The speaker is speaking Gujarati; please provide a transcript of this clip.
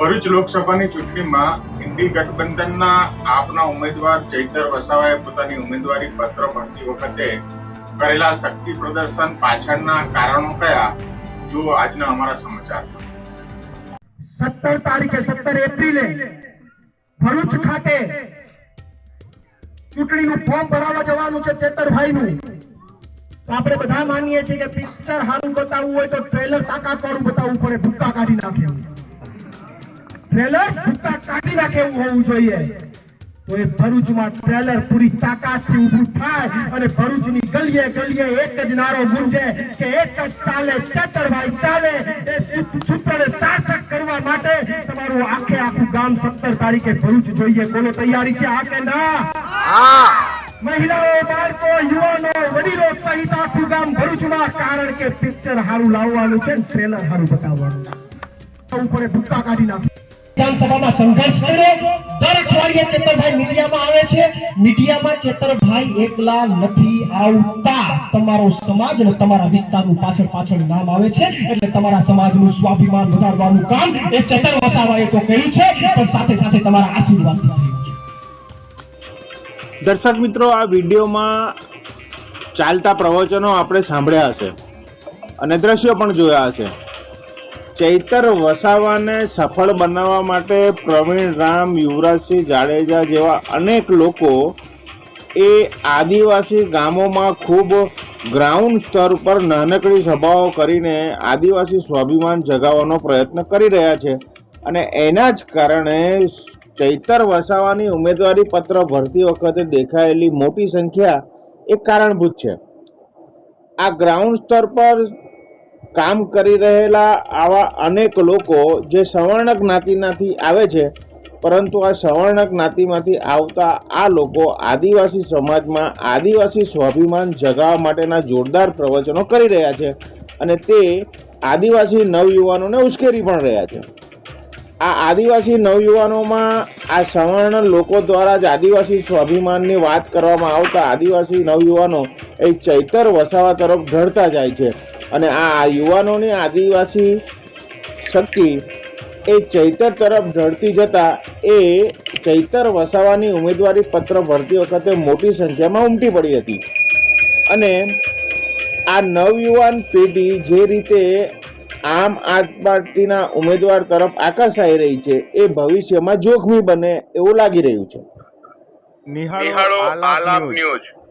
ભરૂચ લોકસભાની ચૂંટણીમાં ઇન્ડી ગઠબંધનના આપના ઉમેદવાર ચૈતર વસાવાએ પોતાની ઉમેદવારી પત્ર ભરતી વખતે કરેલા શક્તિ પ્રદર્શન પાછળના કારણો કયા? જો આજના અમારા સમાચાર. સત્તર તારીખે, સત્તર એપ્રિલે ભરૂચ ખાતે ચૂંટણીનું ફોર્મ ભરાવા જવાનું છે ચેતરભાઈનું. આપણે બધા માનીએ છીએ કે પિક્ચર સારું બતાવવું હોય તો ટ્રેલર તાકાત વાળું બતાવવું પડે, ભૂક્કા કાઢી નાખે ટ્રેલર ભૂક્કા કાઢી નાખે એવું હોવું જોઈએ? તો એ ભરૂચમાં ટ્રેલર પૂરી તાકાતથી ઊભું થાય અને ભરૂચની ગલીએ ગલીએ એક જ નારો ગુંજે કે એક જ ચાલે ચેતરભાઈ ચાલે. એ સૂત્રને સાર્થક કરવા માટે તમારું આખે આખું ગામ સત્તર તારીખે ભરૂચ જોઈએ. બોલો તૈયારી છે આ કે ના મહિલાઓ બાળકો યુવાનો વડીલો સહિત આખું ગામ ભરૂચમાં કારણ કે પિક્ચર હારું લાવવાનું છે ટ્રેલર સારું બતાવવાનું. ઉપર ભૂક્કા કાઢી નાખે. વિધાનસભામાં સંઘર્ષ કર્યો. દર અઠવાડિયે ચેતરભાઈ મીડિયામાં આવે છે. મીડિયામાં ચેતરભાઈ એકલા નથી આવતા. તમારો સમાજ અને તમારા વિસ્તારનું પાછળ પાછળ નામ આવે છે. એટલે તમારા સમાજનું સ્વાભિમાન વધારવાનું કામ એ ચેતર વસાવાએ તો કર્યું છે. પણ સાથે સાથે તમારા આશીર્વાદ દર્શક મિત્રો, આ વિડીયોમાં ચાલતા પ્રવચનો આપણે સાંભળ્યા હશે અને દ્રશ્યો પણ જોયા હશે. ચૈતર વસાવાને સફળ બનાવવા માટે પ્રવીણ રામ, યુવરાજસિંહ જાડેજા જેવા અનેક લોકો એ આદિવાસી ગામોમાં ખૂબ ગ્રાઉન્ડ સ્તર પર નાનકડી સભાઓ કરીને આદિવાસી સ્વાભિમાન જગાવવાનો પ્રયત્ન કરી રહ્યા છે. અને એના જ કારણે ચૈતર વસાવાની ઉમેદવારી પત્ર ભરતી વખતે દેખાયેલી મોટી સંખ્યા એ કારણભૂત છે. આ ગ્રાઉન્ડ સ્તર પર કામ કરી રહેલા આવા અનેક લોકો જે સવર્ણ જ્ઞાતિનાથી આવે છે, પરંતુ આ સવર્ણ જ્ઞાતિમાંથી આવતા આ લોકો આદિવાસી સમાજમાં આદિવાસી સ્વાભિમાન જગાવવા માટેના જોરદાર પ્રવચનો કરી રહ્યા છે અને તે આદિવાસી નવયુવાનોને ઉશ્કેરી પણ રહ્યા છે. આ આદિવાસી નવયુવાનોમાં આ સવર્ણ લોકો દ્વારા જ આદિવાસી સ્વાભિમાનની વાત કરવામાં આવતા આદિવાસી નવયુવાનો એ ચૈતર વસાવા તરફ ઢળતા જાય છે. અને આ યુવાનોની આદિવાસી શક્તિ એ ચૈતર તરફ ઢળતી જતા એ ચૈતર વસાવાની ઉમેદવારી પત્ર ભરતી વખતે મોટી સંખ્યામાં ઉમટી પડી હતી. અને આ નવયુવાન પેઢી જે રીતે આમ આદમી પાર્ટીના ઉમેદવાર તરફ આકર્ષાઈ રહી છે એ ભવિષ્યમાં જોખમી બને એવું લાગી રહ્યું છે. નિહાળો આલાપ ન્યૂઝ.